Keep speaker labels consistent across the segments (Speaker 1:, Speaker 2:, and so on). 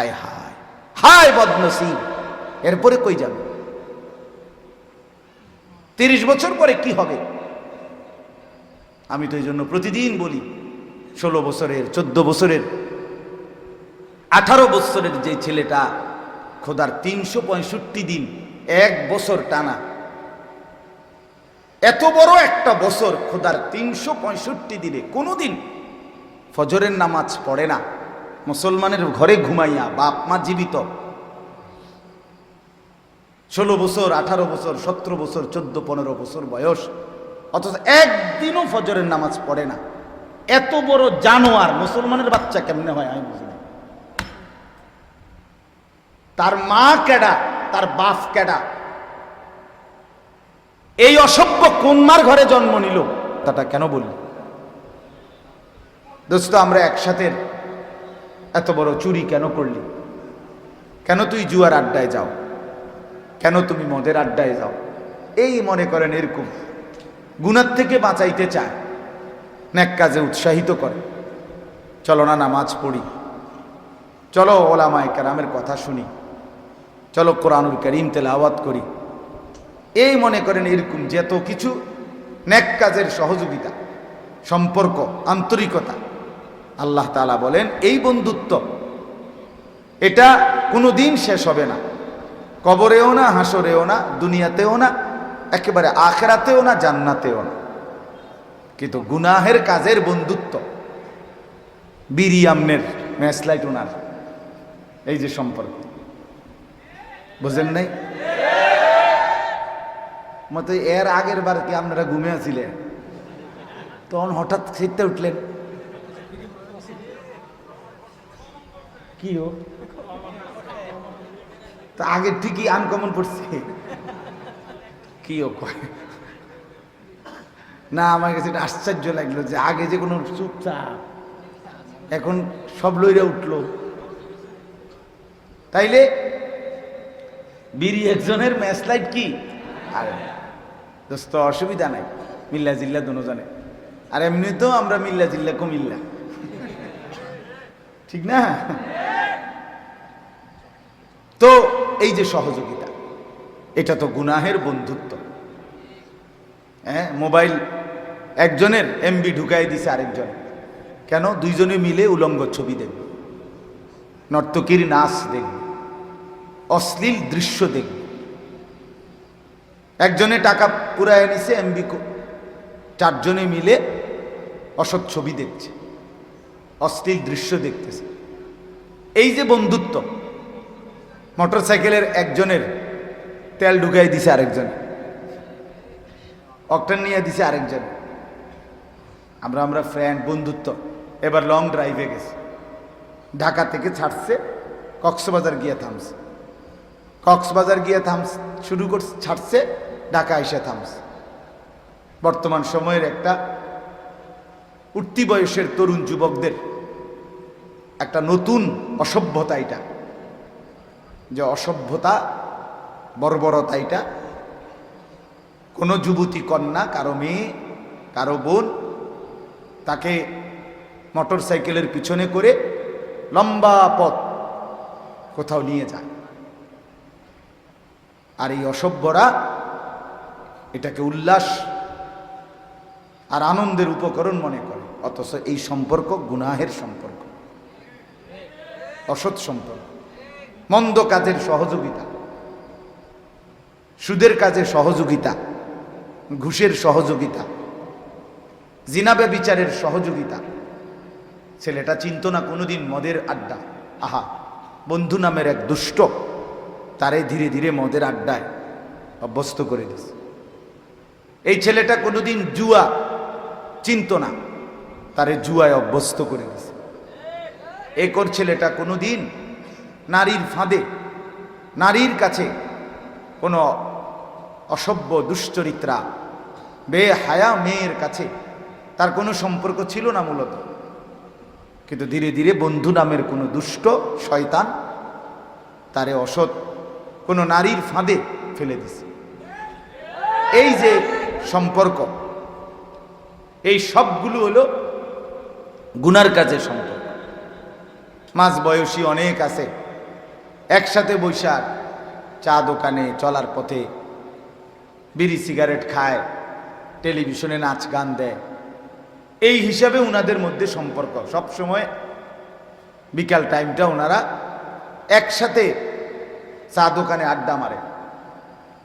Speaker 1: হায় হায় হায় বদনসিব। এরপরে কই যাবে? তিরিশ বছর পরে কি হবে? আমি তো এই জন্য প্রতিদিন বলি, ষোলো বছরের, চোদ্দ বছরের, আঠারো বছরের যে ছেলেটা, খোদার তিনশো পঁয়ষট্টি দিন, এক বছর টানা। এত বড় একটা বছর খোদার তিনশো পঁয়ষট্টি দিনে কোনোদিন ফজরের নামাজ পড়ে না। মুসলমানের ঘরে ঘুমাইয়া বাপ মা জীবিত। ষোলো বছর, আঠারো বছর, সতেরো বছর, চোদ্দ, পনেরো বছর বয়স, অথচ একদিনও ফজরের নামাজ পড়ে না। এত বড় জানোয়ার মুসলমানের বাচ্চা কেমনে হয়, আমি বুঝি তার মা কেডা, তার বাপ কেডা? এই অসভ্য কোনমার ঘরে জন্ম নিল, তাটা কেন বলি দোস্ত, আমরা একসাথে এত বড় চুরি কেন করলি? কেন তুই জুয়ার আড্ডায় যাও? কেন তুমি মদের আড্ডায় যাও? এই মনে করেন এরকম। গুণার থেকে বাঁচাইতে চায়। ন্যাক কাজে উৎসাহিত করে। চলো না নামাজ পড়ি। চলো ওলামায় কারামের কথা শুনি। চলো কোরআনুল করিম তেলাওয়াত করি। এই মনে করেন এরকম যেত কিছু ন্যাক কাজের সহযোগিতা, সম্পর্ক, আন্তরিকতা আল্লাহ তালা বলেন, এই বন্ধুত্ব, এটা কোনো দিন শেষ হবে না। কবরেও না, হাসরেও না, দুনিয়াতেও না, একেবারে আখেরাতেও না, জান্নাতেও না। কিন্তু গুনাহের কাজের বন্ধুত্ব বিরিয়ামনের ম্যাসলাইট ওনার, এই যে সম্পর্ক। বুঝেন নাই? মতো এর আগের বার কি আপনারা ঘুমে তখন হঠাৎ শীতে উঠলেন। কি ও? তা আগে ঠিকই আনকমন পড়ছে কি ও কয়? না আমার কাছে এটা আশ্চর্য লাগল যে আগে যে কোনো চুপচাপ এখন সব লইরা উঠল। তাইলে বিড়ি একজনের ম্যাচলাইট কি? আর দোস্ত অসুবিধা নাই মিল্লা জিল্লা দুনো জানে আর এমনি তো আমরা মিল্লা জিল্লা কুমিল্লা। ঠিক না? তো এই যে সহযোগিতা, এটা তো গুনাহের বন্ধুত্ব। হ্যাঁ মোবাইল একজনের এমবি ঢুকাই দিছে আরেকজন। কেন? দুইজনে মিলে উলঙ্গ ছবি দেখবে। নর্তকীর নাচ দেখবে। অশ্লীল দৃশ্য দেখবে। একজনে টাকা পুরায় নিছে এমবি চারজনে মিলে অসৎ ছবি দেখছে। অশ্লীল দৃশ্য দেখতেছে। এই যে বন্ধুত্ব মোটর সাইকেলের একজনের তেল ঢুকাই দিছে আরেকজন। অকটান নিয়ে দিছে আরেকজন। আমরা আমরা ফ্রেন্ড বন্ধুত্ব। এবার লং ড্রাইভে গেছে। ঢাকা থেকে ছাড়ছে, কক্সবাজার গিয়ে থামছে। কক্সবাজার গিয়ে থামস শুরু করছে, ছাড়ছে, ঢাকা এসে থামস বর্তমান সময়ের একটা উঠতি বয়সের তরুণ যুবকদের একটা নতুন অসভ্যতা এটা। যে অসভ্যতা, বর্বরতা এটা। কোনো যুবতী কন্যা, কারও মেয়ে, কারও বোন, তাকে মোটর সাইকেলের পিছনে করে লম্বা পথ কোথাও নিয়ে যায়। আর এই অসভ্যরা এটাকে উল্লাস আর আনন্দের উপকরণ মনে করে, অথচ এই সম্পর্ক গুনাহের সম্পর্ক, অসৎ সম্পর্ক। মন্দ কাজের সহযোগিতা, সুদের কাজে সহযোগিতা, ঘুষের সহযোগিতা জিনাবে বিচারের সহযোগিতা। ছেলেটা চিন্ত না কোনোদিন মদের আড্ডা। আহা, বন্ধু নামের এক দুষ্ট তারে ধীরে ধীরে মদের আড্ডায় অভ্যস্ত করে দিছে। এই ছেলেটা কোনোদিন জুয়া চিন্ত না, তারে জুয়ায় অভ্যস্ত করে দিছে। একর ছেলেটা কোনোদিন নারীর ফাঁদে, নারীর কাছে কোনো অসভ্য দুশ্চরিত্রা, বেহায়া মেয়ের কাছে তার কোনো সম্পর্ক ছিল না মূলত। কিন্তু ধীরে ধীরে বন্ধু নামের কোনো দুষ্ট শয়তান তারে অসৎ কোনো নারীর ফাঁদে ফেলে দিছে। এই যে সম্পর্ক, এই সবগুলো হলো গুনার কাজে সম্পর্ক। মাঝ বয়সী অনেক আছে একসাথে বৈশাখ, চা দোকানে চলার পথে বিড়ি সিগারেট খায়, টেলিভিশনে নাচ গান দেয়। এই হিসাবে উনাদের মধ্যে সম্পর্ক। সব সময় বিকাল টাইমটা ওনারা একসাথে চা দোকানে আড্ডা মারে,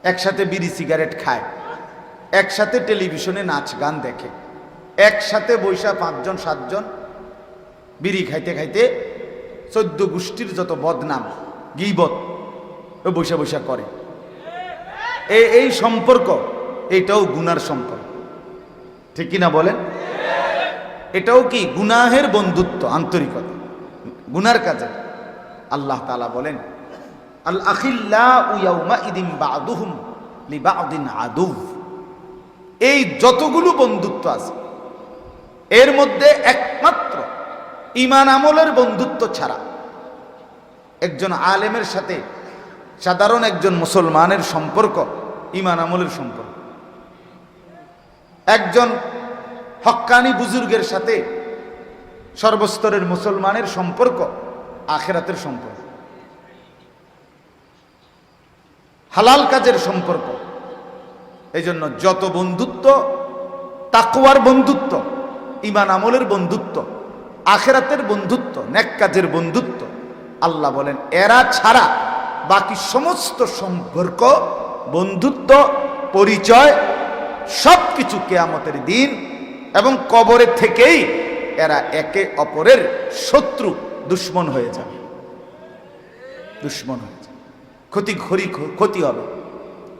Speaker 1: একসাথে বিড়ি সিগারেট খায়, একসাথে টেলিভিশনে নাচ গান দেখে, একসাথে বৈশা পাঁচজন, সাতজন বিড়ি খাইতে খাইতে চোদ্দ গোষ্ঠীর যত বদনাম গিবত বৈশা বৈশা করে। এই এই সম্পর্ক, এটাও গুনার সম্পর্ক। ঠিক কিনা বলেন? এটাও কি গুনাহের বন্ধুত্ব, আন্তরিকতা? গুনার কাজে। আল্লাহ তালা বলেন, আল আখিল্লা উয়াউমা ইদিন বাদুহুম লিবাউদিন আদুভ এই যতগুলো বন্ধুত্ব আছে, এর মধ্যে একমাত্র ইমান আমলের বন্ধুত্ব ছাড়া একজন আলেমের সাথে সাধারণ একজন মুসলমানের সম্পর্ক, ইমান আমলের সম্পর্ক। একজন হক্কানি বুজুর্গের সাথে সর্বস্তরের মুসলমানের সম্পর্ক, আখেরাতের সম্পর্ক। হালাল কাজের সম্পর্ক। এই জন্য যত বন্ধুত্ব তাকুয়ার বন্ধুত্ব, ইমান আমলের বন্ধুত্ব, আখেরাতের বন্ধুত্ব, নেক কাজের বন্ধুত্ব আল্লাহ বলেন, এরা ছাড়া বাকি সমস্ত সম্পর্ক, বন্ধুত্ব, পরিচয় সব কিছু কেয়ামতের দিন এবং কবরের থেকেই এরা একে অপরের শত্রু, দুশ্মন হয়ে যাবে। দুশ্মন হয়ে যাবে। ক্ষতি খরি ক্ষতি হবে।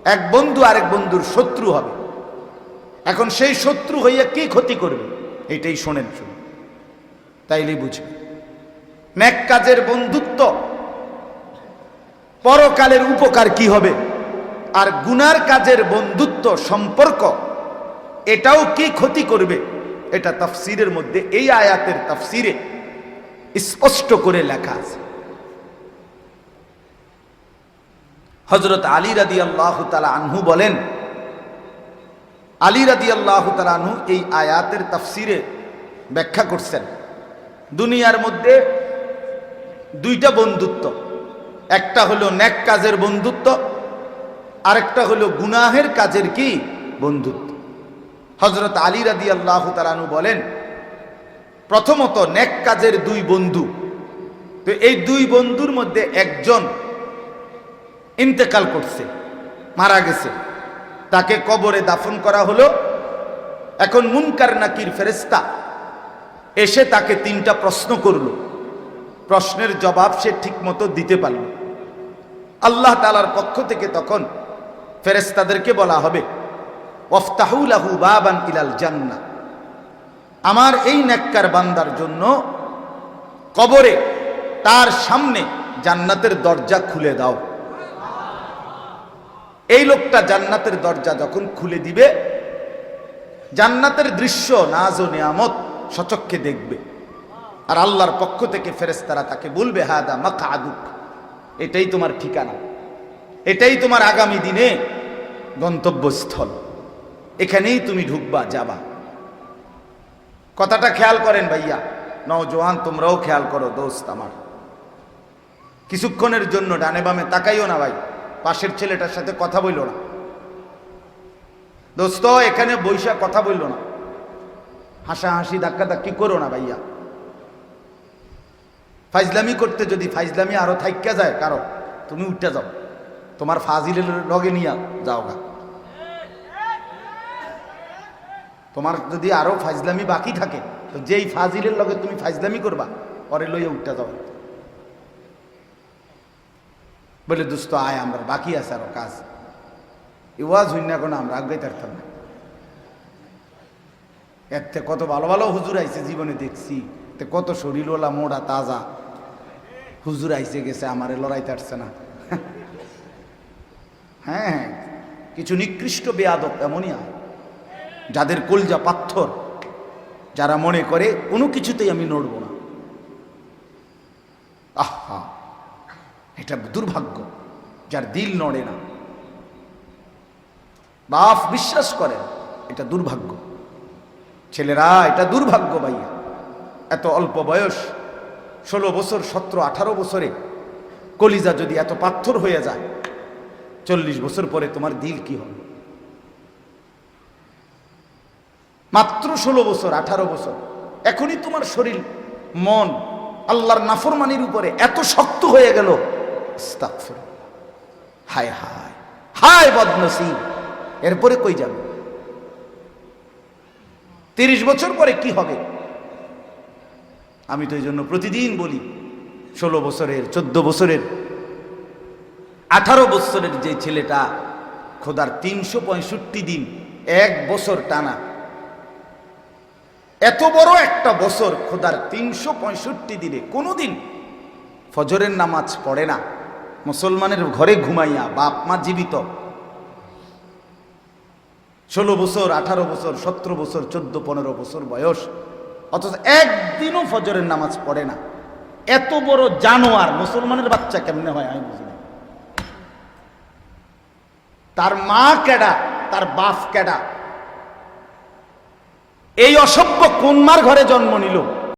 Speaker 1: এক বন্ধু আরেক বন্ধুর শত্রু হবে। এখন সেই শত্রু হইয়া কি ক্ষতি করবে? এটাই শোনেন শুনুন। তাইলেই বুঝবে ন্যাক কাজের বন্ধুত্ব। পরকালের উপকার কি হবে? আর গুনার কাজের বন্ধুত্ব সম্পর্ক, এটাও কি ক্ষতি করবে? এটা তাফসিরের মধ্যে, এই আয়াতের তাফসিরে স্পষ্ট করে লেখা আছে। হজরত আলী রাদি আল্লাহ তালা আনহু বলেন, আলী রাদি আল্লাহ তালা আনহু এই আয়াতের তাফসিরে ব্যাখ্যা করছেন, দুনিয়ার মধ্যে দুইটা বন্ধুত্ব। একটা হলো ন্যাক কাজের বন্ধুত্ব, আরেকটা হলো গুনাহের কাজের কি? বন্ধুত্ব। হজরত আলী রাদি আল্লাহ তালানু বলেন, প্রথমত ন্যাক কাজের দুই বন্ধু। তো এই দুই বন্ধুর মধ্যে একজন ইন্তেকাল করছে, মারা গেছে। তাকে কবরে দাফন করা হলো। এখন মুনকার নাকির ফেরেস্তা এসে তাকে তিনটা প্রশ্ন করল। প্রশ্নের জবাব সে ঠিকমতো দিতে পারল আল্লাহ তালার পক্ষ থেকে তখন ফেরেস্তাদেরকে বলা হবে ওফতাহুলাহু বাবান ইলাল জান্না আমার এই নেককার বান্দার জন্য কবরে তার সামনে জান্নাতের দরজা খুলে দাও। এই লোকটা জান্নাতের দরজা যখন খুলে দিবে, জান্নাতের দৃশ্য নাজ ও নিয়ামত সচক্ষে দেখবে। আর আল্লাহর পক্ষ থেকে ফেরেস্তারা তাকে বলবে, হাদা মাকা আদুক এটাই তোমার ঠিকানা। এটাই তোমার আগামী দিনে গন্তব্যস্থল। এখানেই তুমি ঢুকবা, যাবা। কথাটা খেয়াল করেন ভাইয়া। নওজোয়ান তোমরাও খেয়াল করো, দোস্ত আমার। কিছুক্ষণের জন্য ডানে বামে তাকাইও না ভাই। পাশের ছেলেটার সাথে কথা বইল না। দোস্ত, এখানে বৈশা কথা বইল না। হাসাহাসি ধাক্কা ধাক্কি করো না ভাইয়া। ফাইজলামি করতে যদি ফাইজলামি আরও থাইকা যায়, কারও, তুমি উঠতে যাও। তোমার ফাজিলের লগে নিয়ে যাও গা। তোমার যদি আরও ফাইজলামি বাকি থাকে, তো যেই ফাজিলের লগে তুমি ফাইজলামি করবা, পরে লইয়া উঠতে যাও। বলে, দুস্ত, আয়, আমরা বাকি আছে আরও কাজ। ইওয়াজ হইন না কোনো, আমরা আগে থাকতাম না। এতে কত ভালো ভালো হুজুর আইছে, জীবনে দেখছি। তে কত শরীরওয়ালা মোড়া, তাজা। হুজুর আইসে গেছে, আমারে লড়াইতে আসছে না। হ্যাঁ হ্যাঁ কিছু নিকৃষ্ট বেয়াদব এমনই আর যাদের কলজা পাথর, যারা মনে করে কোনো কিছুতেই আমি নড়ব না। আহা, এটা দুর্ভাগ্য, যার দিল নড়ে না। বাপ বিশ্বাস করেন, এটা দুর্ভাগ্য। ছেলেরা, এটা দুর্ভাগ্য ভাইয়া। এত অল্প বয়স ষোলো বছর, সতেরো, আঠারো বছরে কলিজা যদি এত পাথর হয়ে যায়, চল্লিশ বছর পরে তোমার দিল কি হবে? মাত্র ষোলো বছর, আঠারো বছর, এখনই তোমার শরীর, মন, আল্লাহর নাফরমানির উপরে এত শক্ত হয়ে গেল হায় হায় হায় বদনসিব। এরপরে কই যাবে? তিরিশ বছর পরে কি হবে? আমি তো এই জন্য প্রতিদিন বলি, ষোলো বছরের, চোদ্দ বছরের, আঠারো বছরের যে ছেলেটা, খোদার তিনশো পঁয়ষট্টি দিন, এক বছর টানা। এত বড় একটা বছর খোদার তিনশো পঁয়ষট্টি দিনে, কোনোদিন ফজরের নামাজ পড়ে না। মুসলমানের ঘরে ঘুমাইয়া বাপ মা জীবিত। ষোলো বছর, আঠারো বছর, সতেরো বছর, চোদ্দ, পনেরো বছর বয়স। অথচ একদিনও ফজরের নামাজ পড়ে না। এত বড় জানোয়ার মুসলমানের বাচ্চা কেমনে হয় আমি বুঝি না। তার মা কেডা, তার বাপ কেডা? এই অসভ্য কোন মার ঘরে জন্ম নিল।